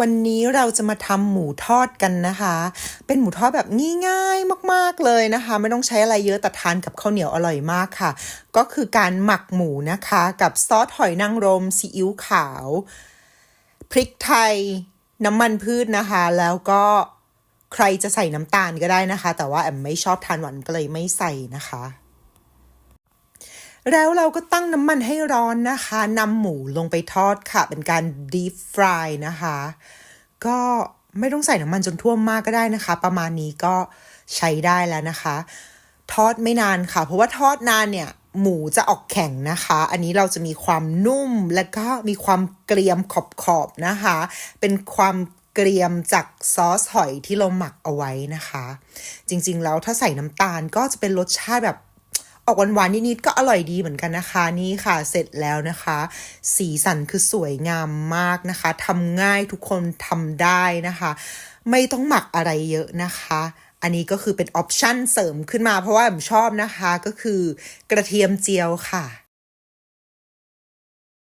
วันนี้เราจะมาทำหมูทอดกันนะคะ เป็นหมูทอดแบบง่ายๆมากๆเลยนะคะ ไม่ต้องใช้อะไรเยอะแต่ทานกับข้าวเหนียวอร่อยมากค่ะ ก็คือการหมักหมูนะคะ กับซอสหอยนางรมซีอิ๊วขาว พริกไทย น้ำมันพืชนะคะ แล้วก็ใครจะใส่น้ำตาลก็ได้นะคะ แต่ว่าแอมไม่ชอบทานหวานก็เลยไม่ใส่นะคะ แล้วเราก็ตั้งน้ำมันให้ร้อนนะคะนำหมูลงไปทอดค่ะ เป็นการ deep fry นะคะ ก็ไม่ต้องใส่น้ำมันจนท่วมมากก็ได้นะคะ ประมาณนี้ก็ใช้ได้แล้วนะคะ ทอดไม่นานค่ะ เพราะว่าทอดนานเนี่ย หมูจะออกแข็งนะคะ อันนี้เราจะมีความนุ่มและก็มีความเกรียมขอบๆนะคะ เป็นความเกรียมจากซอสหอยที่เราหมักเอาไว้นะคะ จริงๆแล้วถ้าใส่น้ำตาลก็จะเป็นรสชาติแบบ ออกหวานๆนิดๆก็อร่อยดีเหมือนกันนะคะนี่ค่ะเสร็จแล้วนะคะ สีสันคือสวยงามมากนะคะทำง่ายทุกคนทำได้นะคะ ไม่ต้องหมักอะไรเยอะนะคะอันนี้ก็คือเป็นออปชั่นเสริมขึ้นมาเพราะว่าผมชอบนะคะก็คือกระเทียมเจียวค่ะ